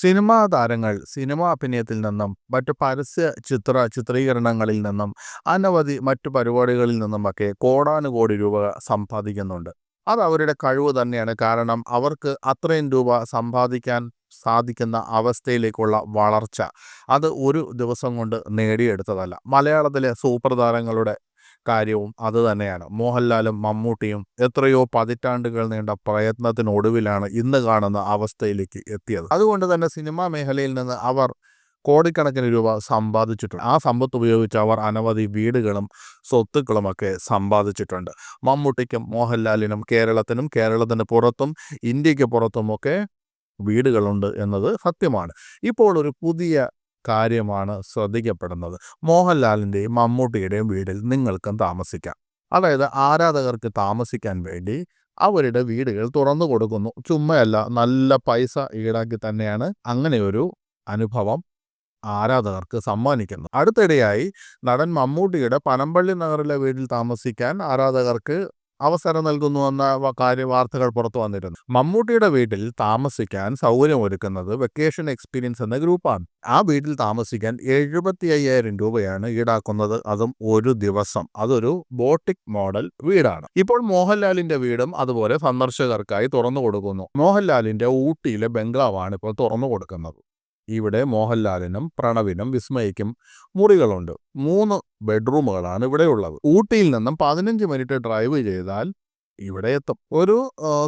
Cinema താരങ്ങൾ cinema അഭിനയത്തിൽ നിന്നും മറ്റു പരസ്യ ചിത്ര ചിത്രീകരണങ്ങളിൽ നിന്നും അനവധി മറ്റു പരിപാടികളിൽ നിന്നുമൊക്കെ കോടാനുകോടി രൂപ സമ്പാദിക്കുന്നുണ്ട്. അത് അവരുടെ കഴിവ് തന്നെയാണ്. കാരണം അവർക്ക് അത്രയും രൂപ സമ്പാദിക്കാൻ സാധിക്കുന്ന അവസ്ഥയിലേക്കുള്ള വളർച്ച അത് ഒരു ദിവസം കൊണ്ട് നേടിയെടുത്തതല്ല. മലയാളത്തിലെ സൂപ്പർ താരങ്ങളുടെ കാര്യവും അത് തന്നെയാണ്. മോഹൻലാലും മമ്മൂട്ടിയും എത്രയോ പതിറ്റാണ്ടുകൾ നീണ്ട പ്രയത്നത്തിനൊടുവിലാണ് ഇന്ന് കാണുന്ന അവസ്ഥയിലേക്ക് എത്തിയത്. അതുകൊണ്ട് തന്നെ സിനിമാ മേഖലയിൽ നിന്ന് അവർ കോടിക്കണക്കിന് രൂപ സമ്പാദിച്ചിട്ടുണ്ട്. ആ സമ്പത്ത് ഉപയോഗിച്ച് അവർ അനവധി വീടുകളും സ്വത്തുക്കളുമൊക്കെ സമ്പാദിച്ചിട്ടുണ്ട്. മമ്മൂട്ടിക്കും മോഹൻലാലിനും കേരളത്തിനും കേരളത്തിന് പുറത്തും ഇന്ത്യയ്ക്ക് പുറത്തുമൊക്കെ വീടുകളുണ്ട് എന്നത് സത്യമാണ്. ഇപ്പോൾ ഒരു പുതിയ കാര്യമാണ് ശ്രദ്ധിക്കപ്പെടുന്നത്. മോഹൻലാലിന്റെയും മമ്മൂട്ടിയുടെയും വീടിൽ നിങ്ങൾക്കും താമസിക്കാം. അതായത് ആരാധകർക്ക് താമസിക്കാൻ വേണ്ടി അവരുടെ വീടുകൾ തുറന്നു കൊടുക്കുന്നു. ചുമ്മയല്ല നല്ല പൈസ ഈടാക്കി തന്നെയാണ് അങ്ങനെയൊരു അനുഭവം ആരാധകർക്ക് സമ്മാനിക്കുന്നു. അടുത്തിടെയായി നടൻ മമ്മൂട്ടിയുടെ പനമ്പള്ളി നഗറിലെ വീട്ടിൽ താമസിക്കാൻ ആരാധകർക്ക് അവസരം നൽകുന്നുവെന്ന കാര്യ വാർത്തകൾ പുറത്തു വന്നിരുന്നു. മമ്മൂട്ടിയുടെ വീട്ടിൽ താമസിക്കാൻ സൗകര്യമൊരുക്കുന്നത് വെക്കേഷൻ എക്സ്പീരിയൻസ് എന്ന ഗ്രൂപ്പാണ് ആ വീട്ടിൽ താമസിക്കാൻ എഴുപത്തി അയ്യായിരം രൂപയാണ് ഈടാക്കുന്നത്. അതും ഒരു ദിവസം. അതൊരു ബോട്ടിക് മോഡൽ വീടാണ്. ഇപ്പോൾ മോഹൻലാലിന്റെ വീടും അതുപോലെ സന്ദർശകർക്കായി തുറന്നു കൊടുക്കുന്നു. മോഹൻലാലിന്റെ ഊട്ടിയിലെ ബംഗ്ലാവാണ് ഇപ്പോൾ തുറന്നു കൊടുക്കുന്നത്. ഇവിടെ മോഹൻലാലിനും പ്രണവിനും വിസ്മയിക്കും മുറികളുണ്ട്. മൂന്ന് ബെഡ്റൂമുകളാണ് ഇവിടെയുള്ളത് ഊട്ടിയിൽ നിന്നും പതിനഞ്ച് മിനിറ്റ് ഡ്രൈവ് ചെയ്താൽ ഇവിടെ എത്തും. ഒരു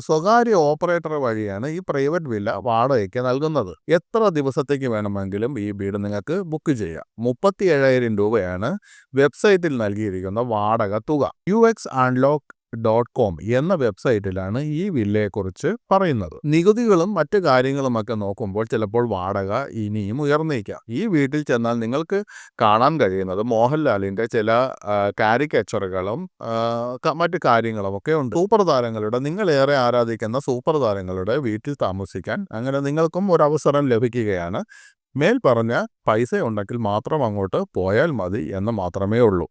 സ്വകാര്യ ഓപ്പറേറ്റർ വഴിയാണ് ഈ പ്രൈവറ്റ് വില്ല വാടകയ്ക്ക് നൽകുന്നത്. എത്ര ദിവസത്തേക്ക് വേണമെങ്കിലും ഈ വീട് നിങ്ങൾക്ക് ബുക്ക് ചെയ്യാം. മുപ്പത്തി ഏഴായിരം രൂപയാണ് വെബ്സൈറ്റിൽ നൽകിയിരിക്കുന്ന വാടക തുക. U X unlock dot com എന്ന വെബ്സൈറ്റിലാണ് ഈ വില്ലയെക്കുറിച്ച് പറയുന്നത്. നികുതികളും മറ്റു കാര്യങ്ങളുമൊക്കെ നോക്കുമ്പോൾ ചിലപ്പോൾ വാടക ഇനിയും ഉയർന്നേക്കാം. ഈ വീട്ടിൽ ചെന്നാൽ നിങ്ങൾക്ക് കാണാൻ കഴിയുന്നത് മോഹൻലാലിന്റെ ചില കാരിക്കേച്ചറുകളും മറ്റു കാര്യങ്ങളും ഒക്കെ ഉണ്ട്. സൂപ്പർ താരങ്ങളുടെ നിങ്ങളേറെ ആരാധിക്കുന്ന സൂപ്പർ താരങ്ങളുടെ വീട്ടിൽ താമസിക്കാൻ അങ്ങനെ നിങ്ങൾക്കും ഒരു അവസരം ലഭിക്കുകയാണ്. മേൽ പറഞ്ഞ പൈസ ഉണ്ടെങ്കിൽ മാത്രം അങ്ങോട്ട് പോയാൽ മതി എന്ന് മാത്രമേ ഉള്ളൂ.